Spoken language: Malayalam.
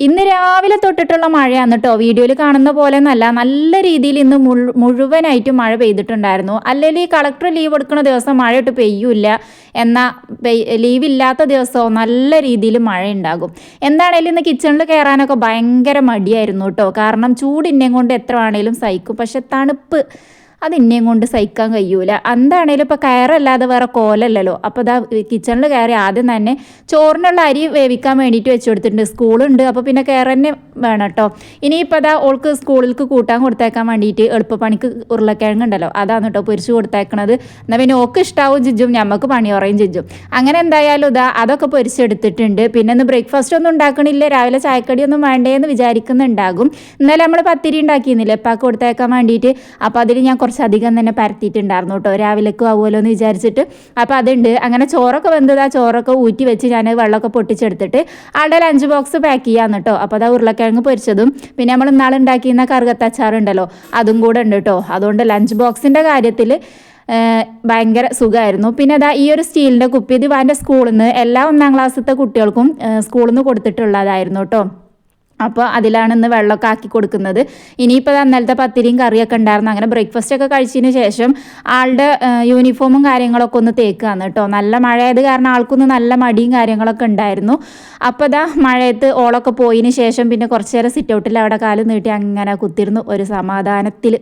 ഇന്ന് രാവിലെ തൊട്ടിട്ടുള്ള മഴയാണ് കേട്ടോ വീഡിയോയിൽ കാണുന്ന പോലെ എന്നല്ല നല്ല രീതിയിൽ ഇന്ന് മുഴുവനായിട്ട് മഴ പെയ്തിട്ടുണ്ടായിരുന്നു. അല്ലെങ്കിൽ ഈ കളക്ടർ ലീവ് എടുക്കുന്ന ദിവസം മഴ ഇട്ട് പെയ്യൂല എന്നാൽ ലീവ് ഇല്ലാത്ത ദിവസവും നല്ല രീതിയിൽ മഴ ഉണ്ടാകും എന്താണേലും ഇന്ന് കിച്ചണിൽ കയറാനൊക്കെ ഭയങ്കര മടിയായിരുന്നു കേട്ടോ കാരണം ചൂടിന്നെ കൊണ്ട് എത്ര വേണേലും സഹിക്കും. പക്ഷെ തണുപ്പ് അത് ഇന്നേം കൊണ്ട് സഹിക്കാൻ കഴിയൂല. എന്താണേലും ഇപ്പോൾ കയറല്ലാതെ വേറെ കോലല്ലല്ലോ. അപ്പോൾ ഇതാ കിച്ചണിൽ കയറി ആദ്യം തന്നെ ചോറിനുള്ള അരി വേവിക്കാൻ വേണ്ടിയിട്ട് വെച്ച് കൊടുത്തിട്ടുണ്ട്. സ്കൂളുണ്ട്. അപ്പോൾ പിന്നെ കയറി തന്നെ വേണം കേട്ടോ ഇനിയിപ്പോൾ അതാ ഓൾക്ക് സ്കൂളിലേക്ക് കൂട്ടാൻ കൊടുത്തേക്കാൻ വേണ്ടിയിട്ട് എളുപ്പപ്പണിക്ക് ഉരുളക്കിഴങ്ങ് ഉണ്ടല്ലോ അതാണ് കേട്ടോ പൊരിച്ച് കൊടുത്തേക്കണത്. എന്നാൽ പിന്നെ ഓക്ക് ഇഷ്ടാവും ജിജും ഞമ്മക്ക് പണി കുറയും ജിജും. അങ്ങനെ എന്തായാലും ഇതാ അതൊക്കെ പൊരിച്ചെടുത്തിട്ടുണ്ട്. പിന്നെ ഒന്ന് ബ്രേക്ക്ഫാസ്റ്റ് ഒന്നും ഉണ്ടാക്കണില്ല. രാവിലെ ചായക്കടി ഒന്നും വേണ്ടേന്ന് വിചാരിക്കുന്നുണ്ടാകും. ഇന്നലെ നമ്മൾ പത്തിരി ഉണ്ടാക്കിയിരുന്നില്ല? എപ്പാക്ക് കൊടുത്തേക്കാൻ വേണ്ടിയിട്ട്. അപ്പോൾ അതിൽ ഞാൻ കുറച്ചധികം തന്നെ പരത്തിയിട്ടുണ്ടായിരുന്നു കേട്ടോ. രാവിലേക്കും ആവുമല്ലോ എന്ന് വിചാരിച്ചിട്ട്. അപ്പോൾ അതുണ്ട്. അങ്ങനെ ചോറൊക്കെ വെന്തത്. ആ ചോറൊക്കെ ഊറ്റി വെച്ച് ഞാൻ വെള്ളമൊക്കെ പൊട്ടിച്ചെടുത്തിട്ട് ആളുടെ ലഞ്ച് ബോക്സ് പാക്ക് ചെയ്യാന്ന് കേട്ടോ. അപ്പോൾ അതാ ഉരുളക്കിഴങ്ങ് പൊരിച്ചതും. പിന്നെ നമ്മൾ ഇന്നാൾ ഉണ്ടാക്കിയിരുന്ന കറുകത്തച്ചാറുണ്ടല്ലോ അതും കൂടെ ഉണ്ട് കേട്ടോ. അതുകൊണ്ട് ലഞ്ച് ബോക്സിന്റെ കാര്യത്തിൽ ഭയങ്കര സുഖമായിരുന്നു പിന്നെ അതാ ഈ ഒരു സ്റ്റീലിന്റെ കുപ്പി ഇത് വാന്റെ സ്കൂളിൽ നിന്ന് എല്ലാ ഒന്നാം ക്ലാസ്സിലത്തെ കുട്ടികൾക്കും സ്കൂളിൽ നിന്ന് കൊടുത്തിട്ടുള്ളതായിരുന്നു കേട്ടോ. അപ്പോൾ അതിലാണ് ഇന്ന് വെള്ളമൊക്കെ ആക്കി കൊടുക്കുന്നത്. ഇനിയിപ്പോൾ അന്നലത്തെ പത്തിരിയും കറിയൊക്കെ ഉണ്ടായിരുന്നു. അങ്ങനെ ബ്രേക്ക്ഫാസ്റ്റ് ഒക്കെ കഴിച്ചതിന് ശേഷം ആളുടെ യൂണിഫോമും കാര്യങ്ങളൊക്കെ ഒന്ന് തേക്കുകയാണ് കേട്ടോ. നല്ല മഴയത് കാരണം ആൾക്കൊന്ന് നല്ല മടിയും കാര്യങ്ങളൊക്കെ ഉണ്ടായിരുന്നു. അപ്പോൾ ഇതാ മഴയത്ത് ഓളൊക്കെ പോയതിന് ശേഷം പിന്നെ കുറച്ച് നേരം സിറ്റ് ഔട്ടിൽ അവിടെ കാൽ നീട്ടി അങ്ങനെ കുത്തിരുന്നു ഒരു സമാധാനത്തിൽ